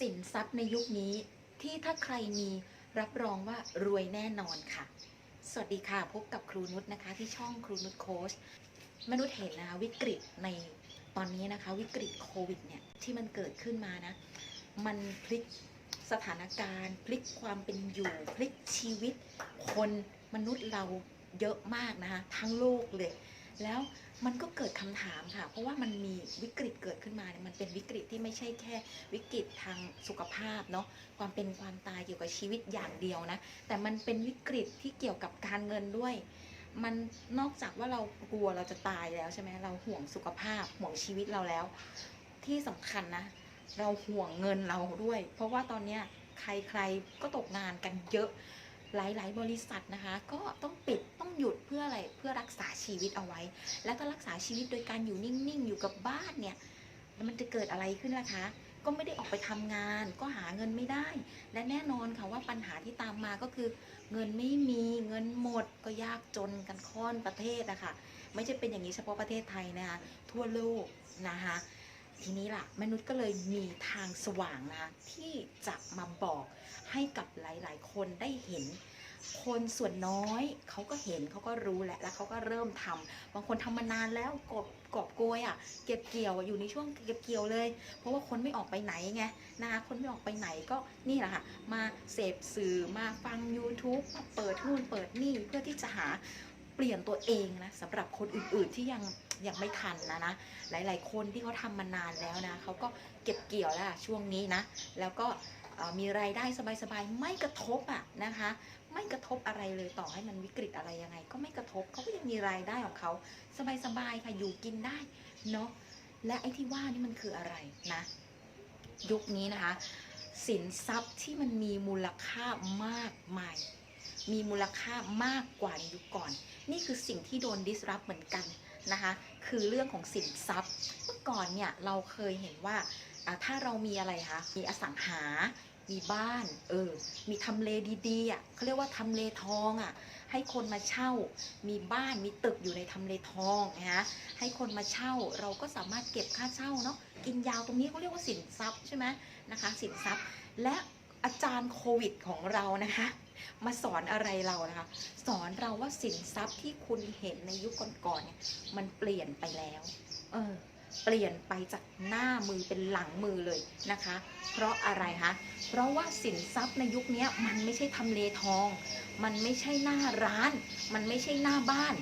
สินทรัพย์ในยุคนี้ที่ถ้าใครมีรับรองว่ารวยแน่นอนค่ะ สวัสดีค่ะพบกับครูนุชนะคะ ที่ช่องครูนุชโค้ชมนุษย์เห็นนะคะวิกฤตในตอนนี้นะคะ วิกฤตโควิดเนี่ยที่มันเกิดขึ้นมานะ มันพลิกสถานการณ์ พลิกความเป็นอยู่พลิกชีวิต คนมนุษย์เราเยอะมากนะคะ ทั้งโลกเลย แล้ว มันก็เกิดคำถามค่ะ เพราะว่ามันมีวิกฤตเกิดขึ้นมาเนี่ยมันเป็นวิกฤตที่ไม่ใช่แค่วิกฤตทางสุขภาพเนาะความเป็นความตายเกี่ยวกับชีวิตอย่างเดียวนะ แต่มันเป็นวิกฤตที่เกี่ยวกับการเงินด้วย มันนอกจากว่าเรากลัวเราจะตายแล้วใช่ไหมเราห่วงสุขภาพห่วงชีวิตเราแล้ว ที่สำคัญนะ เราห่วงเงินเราด้วย เพราะว่าตอนเนี้ยใครๆก็ตกงานกันเยอะ หลายๆ บริษัทนะคะ ก็ต้องปิดต้องหยุดเพื่ออะไรเพื่อรักษาชีวิตเอาไว้ แล้วถ้ารักษาชีวิตโดยการอยู่นิ่งๆ อยู่กับบ้านเนี่ยแล้วมันจะเกิดอะไรขึ้นล่ะคะ ก็ไม่ได้ออกไปทำงาน ก็หาเงินไม่ได้ และแน่นอนค่ะว่าปัญหาที่ตามมาก็คือ เงินไม่มีเงินหมดก็ยากจนกันค่อนประเทศนะคะไม่ใช่เป็นอย่างนี้เฉพาะประเทศไทยนะคะทั่วโลกนะคะ ทีนี้ล่ะมนุษย์ก็เลยมีทางสว่างนะคะที่จะมาบอกให้กับหลาย ๆ คนได้เห็น คนส่วนน้อยเขาก็เห็นเขาก็รู้แหละแล้วเขาก็เริ่มทำบางคนทำมานานแล้วกอบกอบโกยอะเก็บเกี่ยวอะอยู่ในช่วงเก็บเกี่ยวเลย เพราะว่าคนไม่ออกไปไหนไงนะคะคนไม่ออกไปไหนก็นี่แหละค่ะมาเสพสื่อมาฟัง YouTube มาเปิดนู่นเปิดนี่เพื่อที่จะหาเปลี่ยนตัวเองนะสำหรับคนอื่น ๆ ที่ยัง ยังไม่ทันนะนะ หลาย ๆ คนที่เขาทำมานานแล้วนะเขาก็เก็บเกี่ยวแล้วช่วงนี้นะ แล้วก็มีรายได้สบาย ๆ ไม่กระทบอะนะคะ ไม่กระทบอะไรเลยต่อให้มันวิกฤตอะไรยังไง ก็ไม่กระทบเขาก็ยังมีรายได้ของเขาสบาย ๆ ค่ะอยู่กินได้เนาะและไอ้ที่ว่านี่มันคืออะไรนะยุคนี้นะคะสินทรัพย์ที่มันมีมูลค่ามากมาย มีมูลค่ามากกว่าในยุคก่อน นี่คือสิ่งที่โดน disrupt เหมือนกัน นะคะคือเรื่องของสินทรัพย์ เมื่อก่อนเนี่ยเราเคยเห็นว่าถ้าเรามีอะไรคะมีอสังหา มีบ้านเออมีทำเลดีๆอะเขาเรียกว่าทำเลทองอะให้คนมาเช่า มีบ้านมีตึกอยู่ในทำเลทองนะฮะให้คนมาเช่าเราก็สามารถเก็บค่าเช่าเนาะกินยาวตรงนี้เขาเรียกว่าสินทรัพย์ใช่ไหมนะคะสินทรัพย์และอาจารย์โควิดของเรานะคะ มาสอนอะไรเรานะคะ สอนเราว่าสินทรัพย์ที่คุณเห็นในยุคก่อนๆเนี่ยมันเปลี่ยนไปแล้ว เออ เปลี่ยนไปจากหน้ามือเป็นหลังมือเลยนะคะ เพราะอะไรคะเพราะว่าสินทรัพย์ในยุคนี้มันไม่ใช่ทำเลทอง มันไม่ใช่หน้าร้าน มันไม่ใช่หน้าบ้าน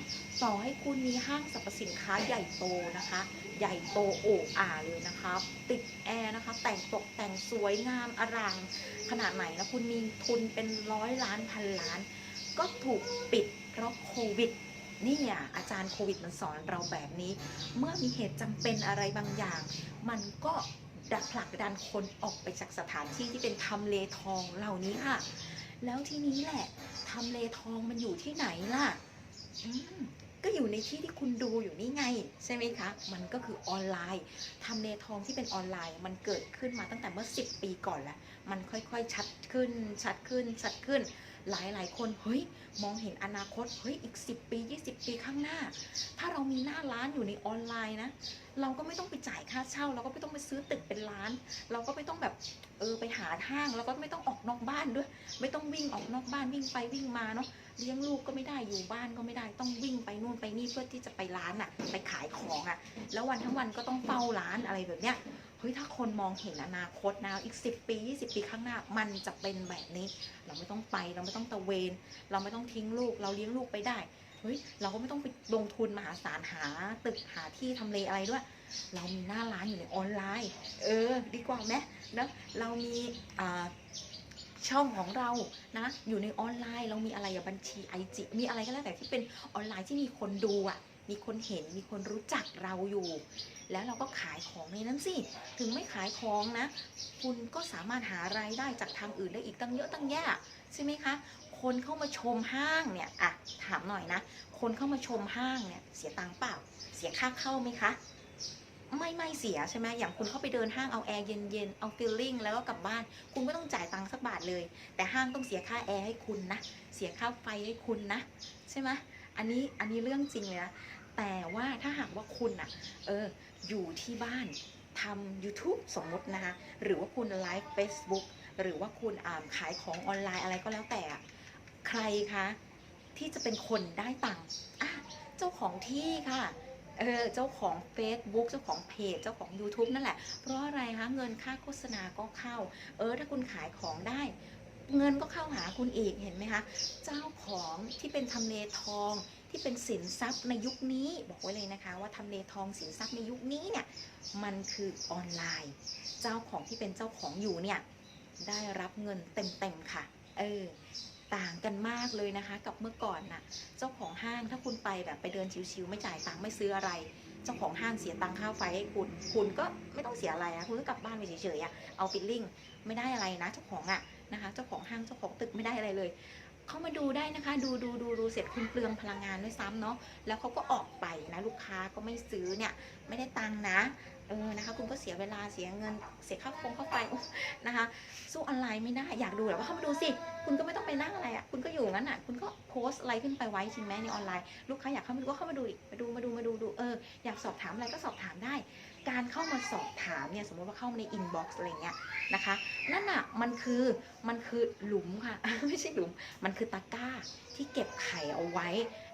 ต่อให้คุณมีห้างสรรพสินค้าใหญ่โตนะคะ ใหญ่โตโอ้อาเลยนะคะติดแอร์นะคะ แต่งตกแต่งสวยงามอลังขนาดไหนนะคุณมีทุนเป็นร้อยล้านพันล้าน ก็ถูกปิดเพราะโควิด นี่อะอาจารย์โควิดมันสอนเราแบบนี้ เมื่อมีเหตุจำเป็นอะไรบางอย่าง มันก็ดักผลักดันคนออกไปจากสถานที่ที่เป็นทำเลทองเหล่านี้ค่ะ แล้วทีนี้แหละทำเลทองมันอยู่ที่ไหนล่ะก็อยู่ในที่ที่คุณดูอยู่นี่ไง ใช่ไหมคะ มันก็คือออนไลน์ทำเลทองที่เป็นออนไลน์ มันเกิดขึ้นมาตั้งแต่เมื่อ 10 ปีก่อนแล้ว มันค่อยๆชัดขึ้นชัดขึ้นชัดขึ้น หลายๆคนเฮ้ยมองเห็นอนาคตเฮ้ยอีก 10 ปี 20 ปีข้างหน้า ถ้าเรามีหน้าร้านอยู่ในออนไลน์นะ เราก็ไม่ต้องไปจ่ายค่าเช่า เราก็ไม่ต้องไปซื้อตึกเป็นล้าน เราก็ไม่ต้องแบบเออไปหาห้างแล้วก็ไม่ต้องออกนอกบ้านด้วย ไม่ต้องวิ่งออกนอกบ้านวิ่งไปวิ่งมาเนาะเลี้ยงลูกก็ไม่ได้อยู่บ้านก็ไม่ได้ต้องวิ่งไปนู่นไปนี่เพื่อที่จะไปร้านอะไปขายของอะแล้ววันทั้งวันก็ต้องเฝ้าร้านอะไรแบบเนี้ย เฮ้ยถ้าคนมองเห็นอนาคตนะอีก 10 ปี 20 ปีข้างหน้า มันจะเป็นแบบนี้ เราไม่ต้องไปเราไม่ต้องตะเวน เราไม่ต้องทิ้งลูก เราเลี้ยงลูกไปได้เฮ้ยเราก็ไม่ต้องไปลงทุนมหาศาลหาตึกหาที่ทำเลอะไรด้วย เรามีหน้าร้านอยู่ในออนไลน์ เออ ดีกว่าไหมนะเรามีอ่าช่องของเรานะ อยู่ในออนไลน์ เรามีอะไรอะบัญชีไอจีมีอะไรก็แล้วแต่ที่เป็นออนไลน์ที่มีคนดูอะมีคนเห็น มีคนรู้จักเราอยู่ แล้วเราก็ขายของในนั้นสิ ถึงไม่ขายของนะ คุณก็สามารถหารายได้จากทางอื่นได้อีกตั้งเยอะตั้งแยะใช่ไหมคะ คนเข้ามาชมห้างเนี่ยอะถามหน่อยนะ คนเข้ามาชมห้างเนี่ยเสียตังค์เปล่า เสียค่าเข้าไหมคะไม่ไม่เสียใช่ไหมอย่างคุณเข้าไปเดินห้างเอาแอร์เย็นๆ เอาฟิลลิ่งแล้วก็กลับบ้าน คุณไม่ต้องจ่ายตังค์สักบาทเลย แต่ห้างต้องเสียค่าแอร์ให้คุณนะ เสียค่าไฟให้คุณนะ ใช่ไหมอันนี้อันนี้เรื่องจริงเลยนะ แต่ว่าถ้าหากว่าคุณอะเออ อยู่ที่บ้านทำ YouTube สมมตินะคะ หรือว่าคุณไลฟ์ Facebook หรือว่าคุณอ่าขายของออนไลน์อะไรก็แล้วแต่ ใครคะที่จะเป็นคนได้ตังค์อะเจ้าของที่ค่ะเออเจ้าของ Facebook เจ้าของเพจ เจ้าของ YouTube นั่นแหละ เพราะอะไรคะเงินค่าโฆษณาก็เข้า เออ ถ้าคุณขายของได้ เงินก็เข้าหาคุณอีกเห็นไหมคะ เจ้าของที่เป็นทำเลทอง ที่เป็นสินทรัพย์ในยุคนี้ บอกไว้เลยนะคะ ว่าทำเลทองสินทรัพย์ในยุคนี้เนี่ยมันคือออนไลน์ เจ้าของที่เป็นเจ้าของอยู่เนี่ยได้รับเงินเต็มๆค่ะ เออต่างกันมากเลยนะคะ กับเมื่อก่อนน่ะ เจ้าของห้างถ้าคุณไปแบบไปเดินชิวๆไม่จ่ายตังค์ไม่ซื้ออะไร เจ้าของห้างเสียตังค่าไฟให้คุณ คุณก็ไม่ต้องเสียอะไรอะคุณก็กลับบ้านไปเฉยๆอะเอาฟิลลิ่งไม่ได้อะไรนะเจ้าของอะนะคะ เจ้าของห้างเจ้าของตึกไม่ได้อะไรเลย เข้ามาดูได้นะคะ ดูดูดูดูเสร็จคุณเปลืองพลังงานด้วยซ้ำเนาะแล้วเขาก็ออกไปนะลูกค้าก็ไม่ซื้อเนี่ยไม่ได้ตังนะ เออนะคะคุณก็เสียเวลาเสียเงินเสียค่าฟงค่าไฟนะคะ สู้ออนไลน์ไม่ได้อยากดูหรอว่าเข้ามาดูสิ คุณก็ไม่ต้องไปนั่งอะไรอะคุณก็อยู่งั้นอะคุณก็โพสต์อะไรขึ้นไปไว้จริงไหมในออนไลน์ลูกค้าอยากเข้ามาดูก็เข้ามาดูดิมาดูมาดูมาดูดูเอออยากสอบถามอะไรก็สอบถามได้ การเข้ามาสอบถามเนี่ยสมมติว่าเข้ามาในอินบ็อกซ์อะไรเงี้ยนะคะนั่นอะมันคือมันคือหลุมค่ะ ไม่ใช่หลุม มันคือตะกร้าที่เก็บไข่เอาไว้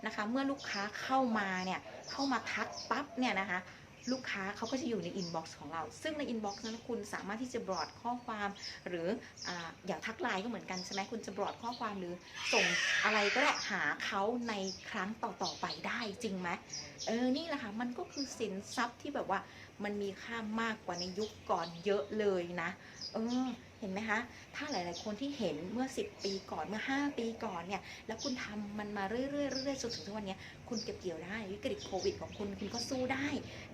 นะคะ เมื่อลูกค้าเข้ามาเนี่ยเข้ามาทักปั๊บเนี่ยนะคะ ลูกค้าเขาก็จะอยู่ในอินบ็อกซ์ของเรา ซึ่งในอินบ็อกซ์นั้นคุณสามารถที่จะบรอดข้อความ หรือออย่างทักไลน์ก็เหมือนกันใช่ไหมคุณจะบรอดข้อความหรือส่งอะไรก็ได้หาเขาในครั้งต่อๆไปได้จริงไหมเออนี่แหละค่ะมันก็คือสินทรัพย์ที่แบบว่ามันมีค่ามากกว่าในยุคก่อนเยอะเลยนะ เออ เห็นไหมคะถ้าหลาย ๆ คนที่เห็นเมื่อ 10 ปีก่อนเมื่อ 5 ปีก่อนเนี่ยแล้วคุณทำมันมาเรื่อยๆเรื่อยๆจนถึงทุกวันนี้คุณเก็บเกี่ยวได้วิกฤตโควิดของคุณคุณก็สู้ได้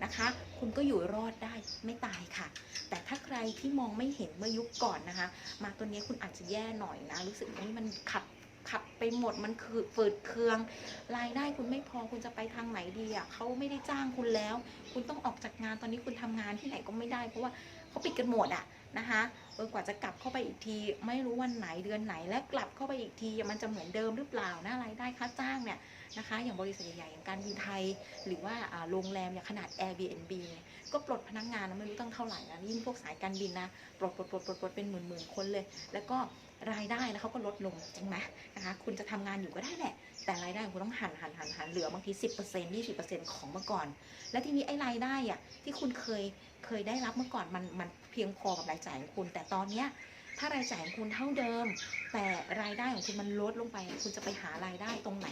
นะคะ คุณก็อยู่รอดได้ไม่ตายค่ะ แต่ถ้าใครที่มองไม่เห็นเมื่อยุคก่อนนะคะ มาตัวนี้คุณอาจจะแย่หน่อยนะ รู้สึกว่ามันขัดขัดไปหมดมันคือฝืดเคือง รายได้คุณไม่พอคุณจะไปทางไหนดีอะเขาไม่ได้จ้างคุณแล้ว คุณต้องออกจากงานตอนนี้คุณทำงานที่ไหนก็ไม่ได้เพราะว่า เขาปิดกันหมดอะนะคะเออกว่าจะกลับเข้าไปอีกที ไม่รู้วันไหนเดือนไหนและกลับเข้าไปอีกทีมันจะเหมือนเดิมหรือเปล่านะรายได้ค่าจ้างเนี่ยนะคะ อย่างบริษัทใหญ่ๆอย่างการบินไทย หรือว่าโรงแรมอย่างขนาด Airbnb ก็ปลดพนักงานนะไม่รู้ตั้งเท่าไหร่นะยิ่งพวกสายการบินนะปลดปลดปลดปลดปลดเป็นหมื่นๆคนเลย แล้วก็รายได้นะเขาก็ลดลงจริงไหมนะคะ คุณจะทำงานอยู่ก็ได้แหละ งคุณต้องหันหันหันหันเหลือบางที10% 20%ของเมื่อก่อน และทีนี้ไอ้รายได้อะที่คุณเคยเคยได้รับเมื่อก่อนมันมันเพียงพอกับรายจ่ายของคุณ แต่ตอนเนี้ยถ้ารายจ่ายของคุณเท่าเดิม แต่รายได้ของคุณมันลดลงไป คุณจะไปหารายได้ตรงไหน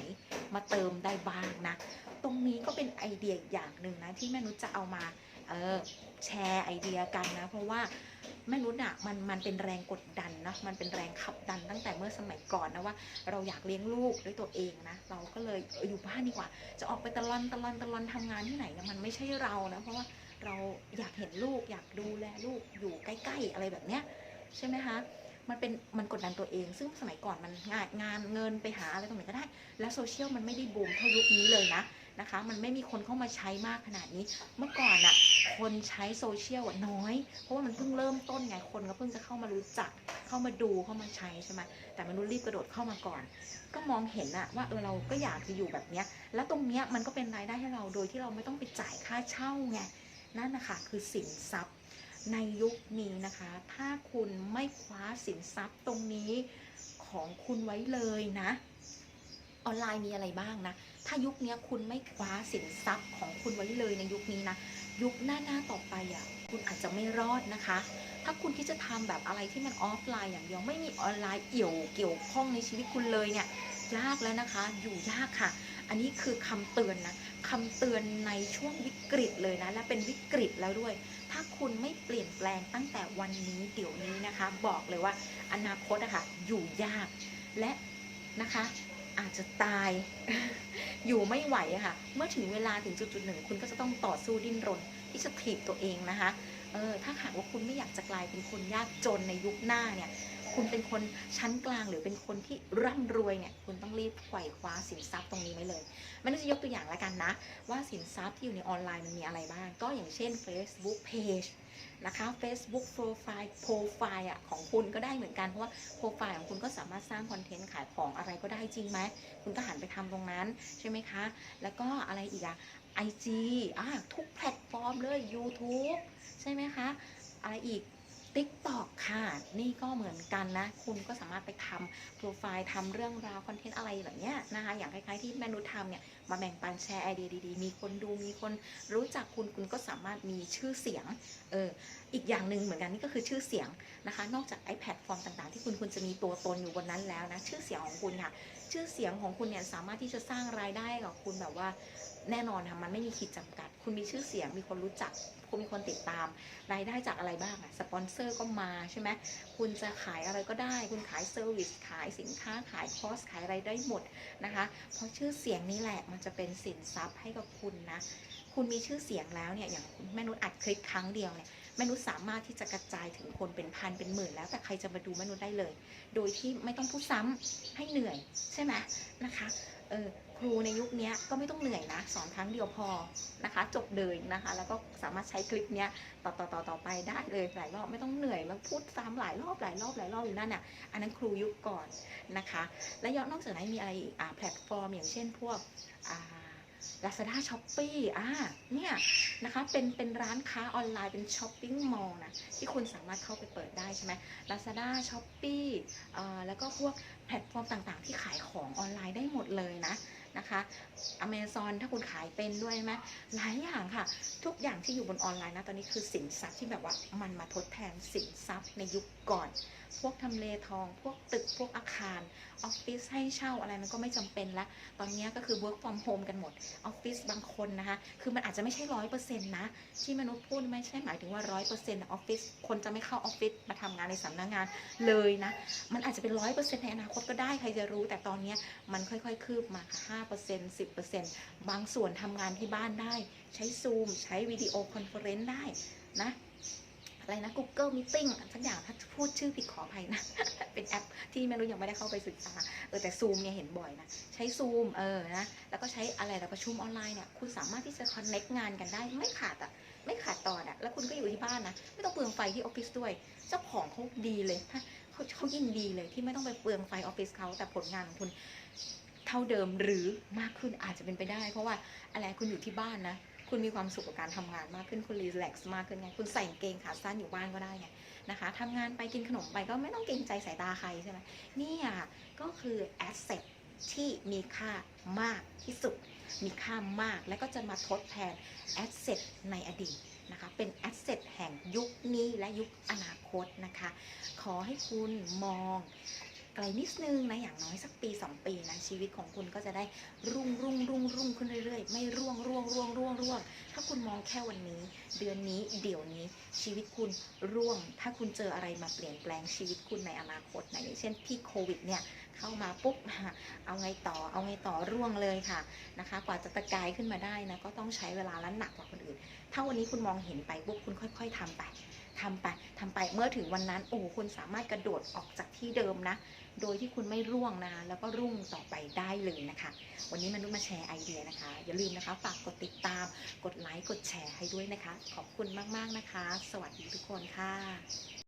มาเติมได้บ้างนะ ตรงนี้ก็เป็นไอเดียอีกอย่างหนึ่งนะที่แม่นุชจะเอามาเออแชร์ไอเดียกันนะ เพราะว่า แม่นุชอะมันมันเป็นแรงกดดันนะมันเป็นแรงขับดันตั้งแต่เมื่อสมัยก่อนนะว่า เราอยากเลี้ยงลูกด้วยตัวเองนะเราก็เลยอออยู่บ้านดีกว่า จะออกไปตะลอนตะลอนตะลอนทำงานที่ไหนนะมันไม่ใช่เรานะเพราะว่าเราอยากเห็นลูกอยากดูแลลูกอยู่ใกล้ๆอะไรแบบเนี้ยใช่ไหมคะมันเป็นมันกดดันตัวเอง ซึ่งสมัยก่อนมันงานงานเงินไปหาอะไรตรงไหนก็ได้ แล้วโซเชียลมันไม่ได้บูมเท่ายุคนี้เลยนะนะคะ มันไม่มีคนเข้ามาใช้มากขนาดนี้ เมื่อก่อนอะ คนใช้โซเชียลน้อย เพราะว่ามันเพิ่งเริ่มต้นไงคนก็เพิ่งจะเข้ามารู้จัก เข้ามาดูเข้ามาใช้ใช่ไหมแต่มนุษย์รีบกระโดดเข้ามาก่อน ก็มองเห็นอะว่าเออเราก็อยากจะอยู่แบบเนี้ย แล้วตรงเนี้ยมันก็เป็นรายได้ให้เราโดยที่เราไม่ต้องไปจ่ายค่าเช่าไงนั่นนะคะคือสินทรัพย์ในยุคนี้นะคะ ถ้าคุณไม่คว้าสินทรัพย์ตรงนี้ของคุณไว้เลยนะ ออนไลน์มีอะไรบ้างนะ ถ้ายุคนี้คุณไม่คว้าสินทรัพย์ของคุณไว้เลยในยุคนี้นะ ยุคหน้าหน้าๆต่อไปอะคุณอาจจะไม่รอดนะคะ ถ้าคุณที่จะทำแบบอะไรที่มันออฟไลน์อย่างเดียวไม่มีออนไลน์เอี่ยวเกี่ยวข้องในชีวิตคุณเลยเนี่ยยากแล้วนะคะ อยู่ยากค่ะ อันนี้คือคำเตือนนะคำเตือนในช่วงวิกฤตเลยนะ และเป็นวิกฤตแล้วด้วย ถ้าคุณไม่เปลี่ยนแปลงตั้งแต่วันนี้เดี๋ยวนี้นะคะ บอกเลยว่าอนาคตอะค่ะอยู่ยากและนะคะ อาจจะตาย อยู่ไม่ไหวอะค่ะ เมื่อถึงเวลาถึงจุดจุดๆหนึ่ง คุณก็จะต้องต่อสู้ดิ้นรน ที่จะถีบตัวเองนะคะ เออ ถ้าหากว่าคุณไม่อยากจะกลายเป็นคนยากจนในยุคหน้าเนี่ย คุณเป็นคนชั้นกลางหรือเป็นคนที่ร่ำรวยเนี่ยคุณต้องรีบไขว่คว้าสินทรัพย์ตรงนี้ไว้เลยมันจะยกตัวอย่างแล้วกันนะ ว่าสินทรัพย์ที่อยู่ในออนไลน์มันมีอะไรบ้าง ก็อย่างเช่น Facebook Page นะคะ Facebook Profile Profile อะของคุณก็ได้เหมือนกัน เพราะว่า Profile ของคุณก็สามารถสร้างคอนเทนต์ขายของอะไรก็ได้จริงไหม คุณก็หันไปทำตรงนั้นใช่ไหมคะ แล้วก็อะไรอีกอะ IG อ่าทุกแพลตฟอร์มเลย YouTube ใช่ไหมคะ อะไรอีก TikTok ค่ะ นี่ก็เหมือนกันนะ คุณก็สามารถไปทำโปรไฟล์ทำเรื่องราวคอนเทนต์อะไรแบบเนี้ยนะคะ อย่างคล้ายๆที่แม่นุชทำเนี่ย มาแบ่งปันแชร์ไอเดียดีๆ มีคนดู มีคนรู้จักคุณ คุณก็สามารถมีชื่อเสียง เออ อีกอย่างหนึ่งเหมือนกันนี่ก็คือชื่อเสียงนะคะ นอกจากไอแพลตฟอร์มต่างๆ ที่คุณคุณจะมีตัวตนอยู่บนนั้นแล้วนะ ชื่อเสียงของคุณค่ะ ชื่อเสียงของคุณเนี่ยสามารถที่จะสร้างรายได้กับคุณแบบว่าแน่นอนค่ะมันไม่มีขีดจำกัด คุณมีชื่อเสียง มีคนรู้จัก คุณมีคนติดตาม รายได้จากอะไรบ้างอะสปอนเซอร์ก็มาใช่ไหมคุณจะขายอะไรก็ได้ คุณขายเซอร์วิสขายสินค้าขายคอร์สขายอะไรได้หมดนะคะ เพราะชื่อเสียงนี่แหละมันจะเป็นสินทรัพย์ให้กับคุณนะ คุณมีชื่อเสียงแล้วเนี่ยอย่างแม่นุชอัดคลิปครั้งเดียวเนี่ยแม่นุชสามารถที่จะกระจายถึงคนเป็นพันเป็นหมื่นแล้วแต่ใครจะมาดูแม่นุชได้เลย โดยที่ไม่ต้องพูดซ้ำให้เหนื่อยใช่ไหมนะคะเออ ครูในยุคนี้ก็ไม่ต้องเหนื่อยนะสอนครั้งเดียวพอนะคะจบเลยนะคะ แล้วก็สามารถใช้คลิปเนี้ยต่อต่อต่อต่อไปได้เลยหลายรอบไม่ต้องเหนื่อยแล้วพูดซ้ำหลายรอบหลายรอบหลายรอบอยู่นั่นน่ะอันนั้นครูยุคก่อนนะคะ และยอดนอกจากนั้นมีอะไรอีกอ่าแพลตฟอร์มอย่างเช่นพวกอ่า Lazada s h o p e e อ่าเนี่ยนะคะเป็นเป็นร้านค้าออนไลน์เป็นช้อปปิ้งมอลล์นะที่คุณสามารถเข้าไปเปิดได้ใช่ไหม Lazada s h o p e e อ่าแล้วก็พวกแพลตฟอร์มต่างๆ ที่ขายของออนไลน์ได้หมดเลยนะ นะคะ Amazon ถ้าคุณขายเป็นด้วยไหมหลายอย่างค่ะ ทุกอย่างที่อยู่บนออนไลน์นะตอนนี้คือสินทรัพย์ที่แบบว่ามันมาทดแทนสินทรัพย์ในยุคก่อน พวกทำเลทอง พวกตึกพวกอาคารออฟฟิศให้เช่าอะไรมันก็ไม่จำเป็นละตอนนี้ก็คือ work from home กันหมดออฟฟิศบางคนนะคะ คือมันอาจจะไม่ใช่ร้อยเปอร์เซ็นต์นะ ที่มนุษย์พูดไม่ใช่หมายถึงว่าร้อยเปอร์เซ็นต์ออฟฟิศคนจะไม่เข้าออฟฟิศมาทำงานในสำนักงานเลยนะ มันอาจจะเป็นร้อยเปอร์เซ็นต์ในอนาคตก็ได้ใครจะรู้ แต่ตอนนี้มันค่อยๆ คืบมาค่ะห้าเปอร์เซ็นต์สิบางส่วนทำงานที่บ้านได้ ใช้ซูมใช้วิดีโอคอนเฟอเรนซ์ได้นะอะไรนะ Google Meeting สักอย่างถ้าพูดชื่อผิดขออภัยนะ เป็นแอปที่ไม่รู้ยังไม่ได้เข้าไปศึกษา เออแต่ซูมเนี่ยเห็นบ่อยนะ ใช้ซูมเออนะ แล้วก็ใช้อะไรแต่ประชุมออนไลน์เนี่ย คุณสามารถที่จะคอนเน็กงานกันได้ ไม่ขาดอะไม่ขาดตอนอะแล้วคุณก็อยู่ที่บ้านนะ ไม่ต้องเปลืองไฟที่ออฟฟิศด้วย เจ้าของเขาดีเลยถ้าเขาเขายินดีเลยที่ไม่ต้องไปเปลืองไฟออฟฟิศเขาแต่ผลงานของคุณ เท่าเดิมหรือมากขึ้นอาจจะเป็นไปได้ เพราะว่าอะไรคุณอยู่ที่บ้านนะคุณมีความสุขกับการทำงานมากขึ้นคุณรีแลกซ์มากขึ้นไงคุณใส่เกงขาสั้นอยู่บ้านก็ได้ไงนะคะทำงานไปกินขนมไปก็ไม่ต้องเกรงใจสายตาใครใช่ไหมนี่อะก็คือแอสเซทที่มีค่ามากที่สุด มีค่ามากและก็จะมาทดแทนแอสเซทในอดีตนะคะเป็นแอสเซทแห่งยุคนี้และยุคอนาคตนะคะ ขอให้คุณมอง กลนิดนึงนะอย่างน้อยสักปี 2 ปีนะชีวิตของคุณก็จะได้รุ่งรุ่งรุ่งรุ่งขึ้นเรื่อยๆ ไม่ร่วงร่วงร่วงร่วงร่วงถ้าคุณมองแค่วันนี้ เดือนนี้เดี๋ยวนี้ชีวิตคุณร่วง ถ้าคุณเจออะไรมาเปลี่ยนแปลงชีวิตคุณในอนาคตนะอย่างเช่นพี่โควิดเนี่ยเข้ามาปุ๊บเอาไงต่อเอาไงต่อร่วงเลยค่ะนะคะ กว่าจะตะกายขึ้นมาได้นะก็ต้องใช้เวลาและหนักกว่าคนอื่น ถ้าวันนี้คุณมองเห็นไปปุ๊บคุณค่อย ๆทำไป ทำไปทำไปเมื่อถึงวันนั้น โอ้คุณสามารถกระโดดออกจากที่เดิมนะ โดยที่คุณไม่ร่วงนะคะแล้วก็รุ่งต่อไปได้เลยนะคะ วันนี้มนุษย์มาแชร์ไอเดียนะคะ อย่าลืมนะคะ ฝากกดติดตาม กดไลค์ กดแชร์ให้ด้วยนะคะ ขอบคุณมาก ๆ นะคะ สวัสดีทุกคนค่ะ